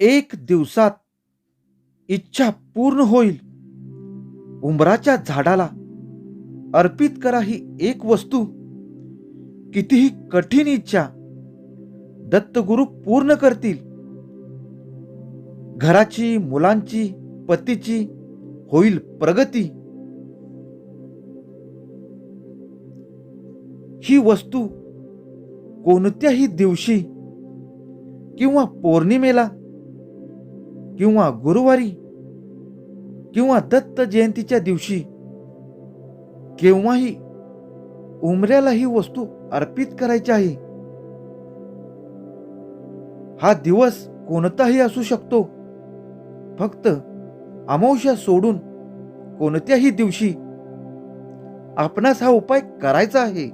एक दिवसात इच्छा पूर्ण होईल. उंबराच्या झाडाला अर्पित करा ही एक वस्तू. कितीही कठीण इच्छा दत्तगुरु पूर्ण करतील. घराची मुलांची पतीची होईल प्रगती. ही वस्तू कोणत्याही दिवशी किंवा पौर्णिमेला किंवा गुरुवारी किंवा दत्त जयंतीच्या दिवशी केव्हाही उमऱ्याला ही वस्तू अर्पित करायची आहे. हा दिवस कोणताही असू शकतो. फक्त अमावश्या सोडून कोणत्याही दिवशी आपणास हा उपाय करायचा आहे.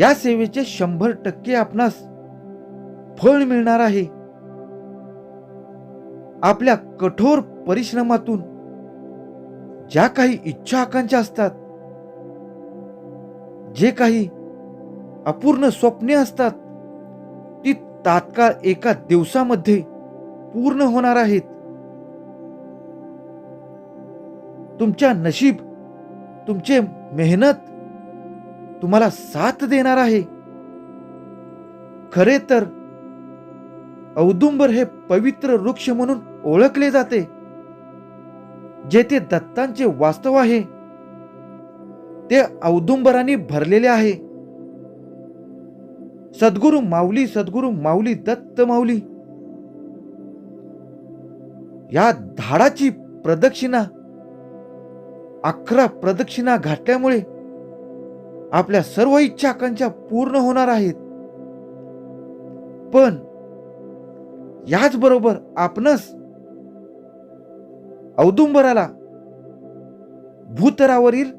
या सेवेचे शंभर टक्के आपणास फळ मिळणार आहे. आपल्या कठोर परिश्रमातून ज्या काही इच्छा आकांक्षा असतात जे काही अपूर्ण स्वप्ने असतात ती तात्काळ एका दिवसामध्ये पूर्ण होणार आहेत. तुमच्या नशीब तुमचे मेहनत तुम्हाला साथ देणार आहे. खरे तर औदुंबर हे पवित्र वृक्ष म्हणून ओळखले जाते जेथे दत्तांचे वास्तव आहे. ते औदुंबराने भरलेले आहे. सद्गुरु माऊली सद्गुरु माऊली दत्त माऊली. या धाडाची प्रदक्षिणा अकरा प्रदक्षिणा घातल्यामुळे आपल्या सर्व इच्छा आकांक्षा पूर्ण होणार आहेत. पण याचबरोबर आपणच औदुंबराला भूतरावरील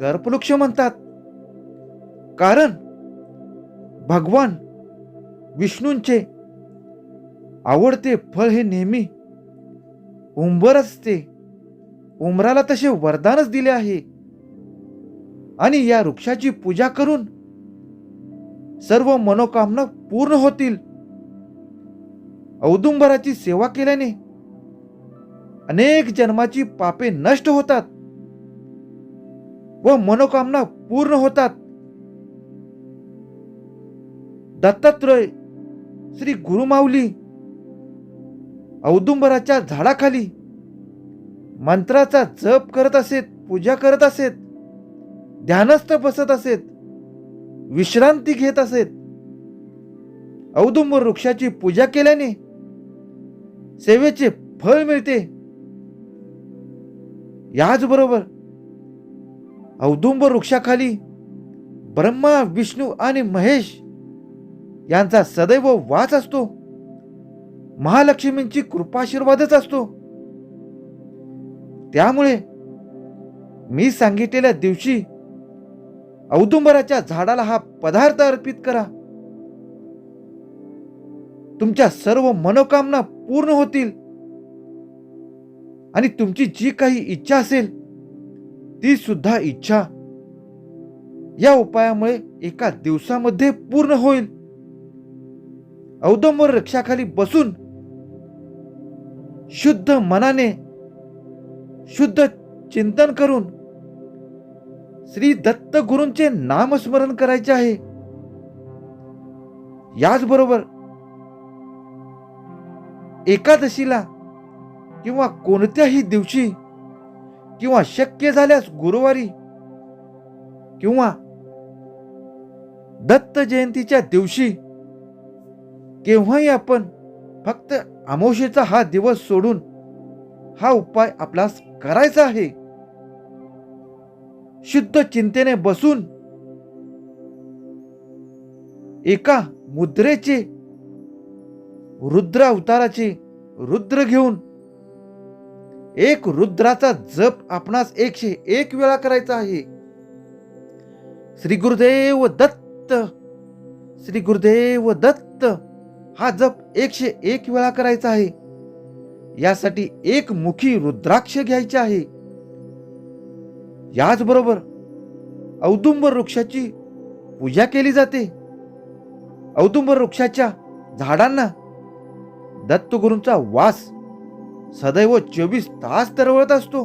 कर्पवृक्ष म्हणतात. कारण भगवान विष्णूंचे आवडते फळ हे नेहमी उंबर असते. उमराला तसे वरदानच दिले आहे. आणि या वृक्षाची पूजा करून सर्व मनोकामना पूर्ण होतील. औदुंबराची सेवा केल्याने अनेक जन्माची पापे नष्ट होतात व मनोकामना पूर्ण होतात. दत्तात्रय श्री गुरुमाऊली औदुंबराच्या झाडाखाली मंत्राचा जप करत असेत पूजा करत असेत ध्यानस्थ बसत असेत विश्रांती घेत असेत. औदुंबर वृक्षाची पूजा केल्याने सेवेचे फळ मिळते. याचबरोबर औदुंबर वृक्षाखाली ब्रह्मा विष्णू आणि महेश यांचा सदैव वास असतो. महालक्ष्मींची कृपाशीर्वादच असतो. त्यामुळे मी सांगितलेल्या दिवशी औदुंबराच्या झाडाला हा पदार्थ अर्पित करा. तुमच्या सर्व मनोकामना पूर्ण होतील. आणि तुमची जी काही इच्छा असेल ती सुद्धा इच्छा या उपायामुळे एका दिवसामध्ये पूर्ण होईल. औदंबर रक्षाखाली बसून शुद्ध मनाने शुद्ध चिंतन करून श्री दत्त गुरूंचे नामस्मरण करायचे आहे. याचबरोबर एकादशीला किंवा कोणत्याही दिवशी किंवा शक्य झाल्यास गुरुवारी किंवा दत्त जयंतीच्या दिवशी केव्हाही आपण फक्त अमोशेचा हा दिवस सोडून हा उपाय आपल्यास करायचा आहे. शुद्ध चिंतेने बसून एका मुद्रेचे रुद्र अवताराची रुद्र घेऊन एक रुद्राचा जप आपणास एकशे एक वेळा करायचा आहे. श्री गुरुदेव दत्त श्री गुरुदेव दत्त हा जप एकशे एक वेळा करायचा आहे. यासाठी एक मुखी रुद्राक्ष घ्यायचे आहे. याचबरोबर औदुंबर वृक्षाची पूजा केली जाते. औदुंबर वृक्षाच्या झाडांना दत्तगुरूंचा वास सदैव चोवीस तास दरवळत असतो.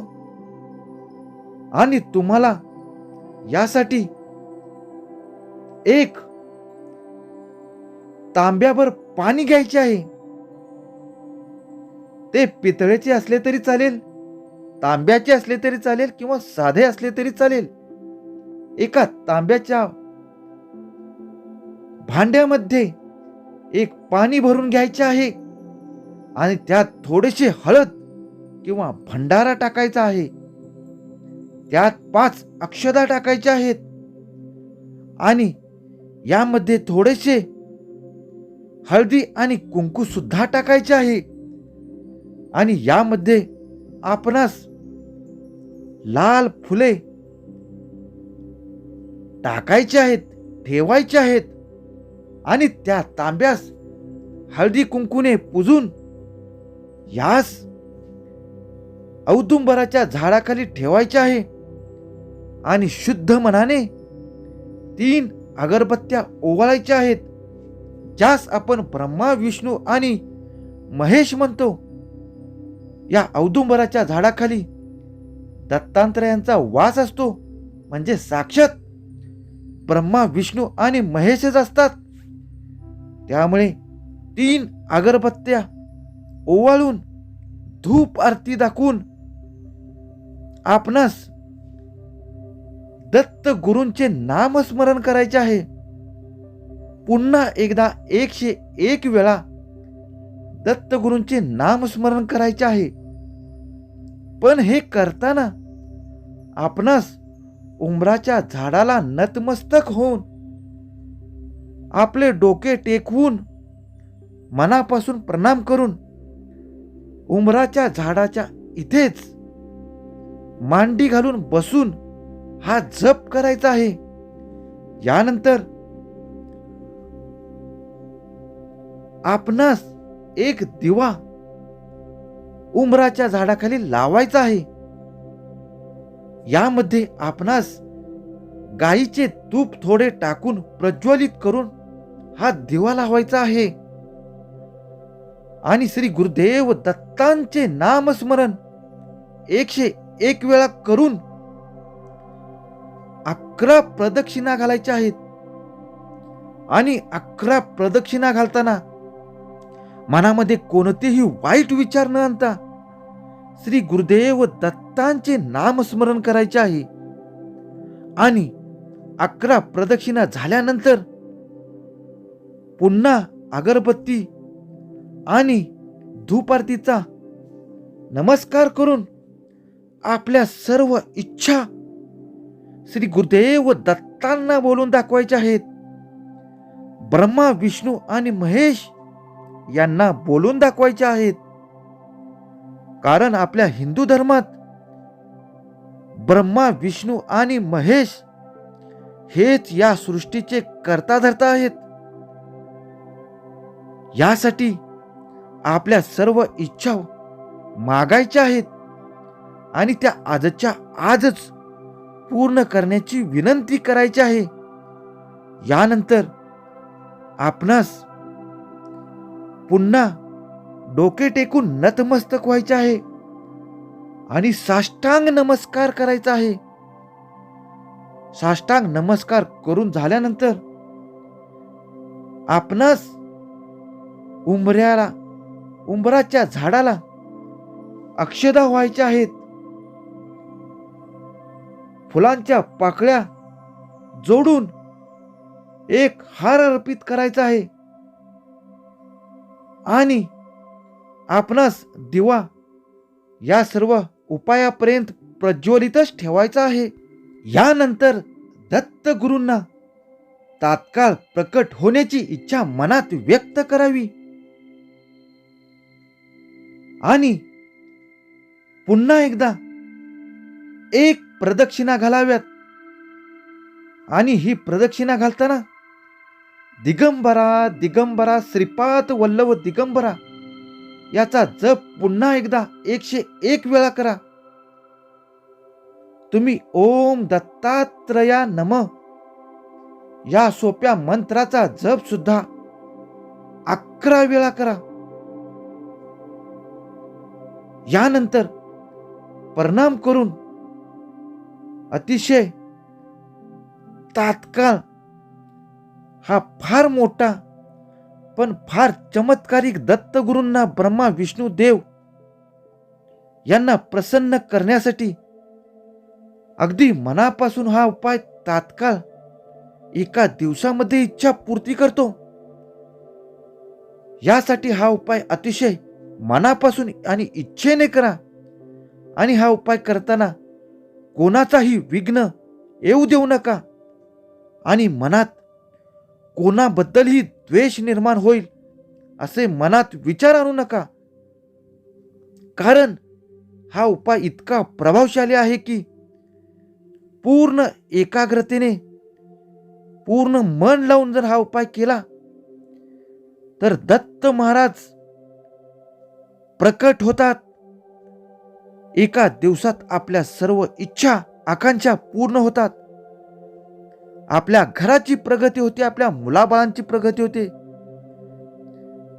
आणि तुम्हाला यासाठी एक तांब्याभर पाणी घ्यायचे आहे. ते पितळेचे असले तरी चालेल तांब्याचे असले तरी चालेल किंवा साधे असले तरी चालेल. एका तांब्याच्या भांड्यामध्ये एक पाणी भरून घ्यायचे आहे. आणि त्यात थोडेसे हळद किंवा भंडारा टाकायचा आहे. त्यात पाच अक्षदा टाकायच्या आहेत. आणि यामध्ये थोडेसे हळदी आणि कुंकू सुद्धा टाकायचे आहे. आणि यामध्ये आपणास लाल फुले टाकायचे आहेत ठेवायचे आहेत. आणि त्या तांब्यास हळदी कुंकूने पुजून यास औदुंबराच्या झाडाखाली ठेवायचे आहे. आणि शुद्ध मनाने तीन अगरबत्त्या ओवाळायच्या आहेत ज्यास आपण ब्रह्मा विष्णू आणि महेश म्हणतो. या औदुंबराच्या झाडाखाली दत्तांत्रयांचा वास असतो म्हणजे साक्षात ब्रह्मा विष्णू आणि महेशच असतात. त्यामुळे तीन अगरबत्त्या ओवाळून धूप आरती दाखवून आपणास दत्त गुरूंचे नामस्मरण करायचे आहे. पुन्हा एकदा एकशे एक वेळा दत्त गुरूंचे नामस्मरण करायचे आहे. पण हे करताना आपणास उंबराच्या झाडाला नतमस्तक होऊन आपले डोके टेकवून मनापासून प्रणाम करून उंबराच्या झाडाच्या इथेच मांडी घालून बसून हा जप करायचा आहे. यानंतर आपणास एक दिवा उमराच्या झाडाखाली लावायचा आहे. यामध्ये आपणास गाईचे तूप थोडे टाकून प्रज्वलित करून हा दिवा लावायचा आहे. आणि श्री गुरुदेव दत्तांचे नामस्मरण एकशे एक वेळा करून अकरा प्रदक्षिणा घालायच्या आहेत. आणि अकरा प्रदक्षिणा घालताना मनामध्ये कोणतेही वाईट विचार न आणता श्री गुरुदेव दत्तांचे नामस्मरण करायचे आहे. आणि अकरा प्रदक्षिणा झाल्यानंतर पुन्हा अगरबत्ती आणि धूप आरतीचा नमस्कार करून आपल्या सर्व इच्छा श्री गुरुदेव दत्तांना बोलून दाखवायच्या आहेत. ब्रह्मा विष्णू आणि महेश यांना बोलून दाखवायचे आहेत. कारण आपल्या हिंदू धर्मात ब्रह्मा विष्णू आणि महेश हेच या सृष्टीचे करता धरता आहेत. यासाठी आपल्या सर्व इच्छा मागायच्या आहेत आणि त्या आजच्या आजच पूर्ण करण्याची विनंती करायची आहे. यानंतर आपणास पुन्हा डोके टेकून नतमस्तक व्हायचे आहे आणि साष्टांग नमस्कार करायचा आहे. साष्टांग नमस्कार करून झाल्यानंतर आपणास उंबऱ्याला उंबराच्या झाडाला अक्षदा व्हायच्या आहेत. फुलांच्या पाकळ्या जोडून एक हार अर्पित करायचा आहे. आणि आपणास दिवा या सर्व उपायापर्यंत प्रज्वलितच ठेवायचा आहे. यानंतर दत्तगुरूंना तात्काळ प्रकट होण्याची इच्छा मनात व्यक्त करावी. आणि पुन्हा एकदा एक प्रदक्षिणा घालाव्यात. आणि ही प्रदक्षिणा घालताना दिगंबरा दिगंबरा श्रीपाद वल्लभ दिगंबरा याचा जप पुन्हा एकदा एकशे एक वेळा करा. तुम्ही ओम दत्तात्रया नम. या सोप्या मंत्राचा जप सुद्धा अकरा वेळा करा. यानंतर परिणाम करून अतिशय तात्काळ हा फार मोठा पण फार चमत्कारिक दत्तगुरूंना ब्रह्मा विष्णू देव यांना प्रसन्न करण्यासाठी अगदी मनापासून हा उपाय तात्काळ एका दिवसामध्ये इच्छा पूर्ती करतो. यासाठी हा उपाय अतिशय मनापासून आणि इच्छेने करा. आणि हा उपाय करताना कोणाचाही विघ्न येऊ देऊ नका. आणि मनात कोणाबद्दलही द्वेष निर्माण होईल असे मनात विचार आणू नका. कारण हा उपाय इतका प्रभावशाली आहे की पूर्ण एकाग्रतेने पूर्ण मन लावून जर हा उपाय केला तर दत्त महाराज प्रकट होतात. एका दिवसात आपल्या सर्व इच्छा आकांक्षा पूर्ण होतात. आपल्या घराची प्रगती होते आपल्या मुलाबाळांची प्रगती होते.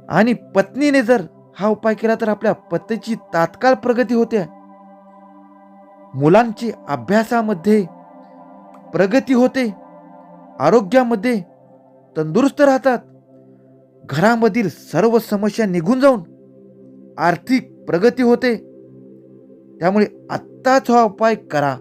आणि पत्नीने जर हा उपाय केला तर आपल्या पत्नीची तात्काळ प्रगती होते. मुलांची अभ्यासामध्ये प्रगती होते. आरोग्यामध्ये तंदुरुस्त राहतात. घरामधील सर्व समस्या निघून जाऊन आर्थिक प्रगती होते. त्यामुळे आत्ताच हा उपाय करा.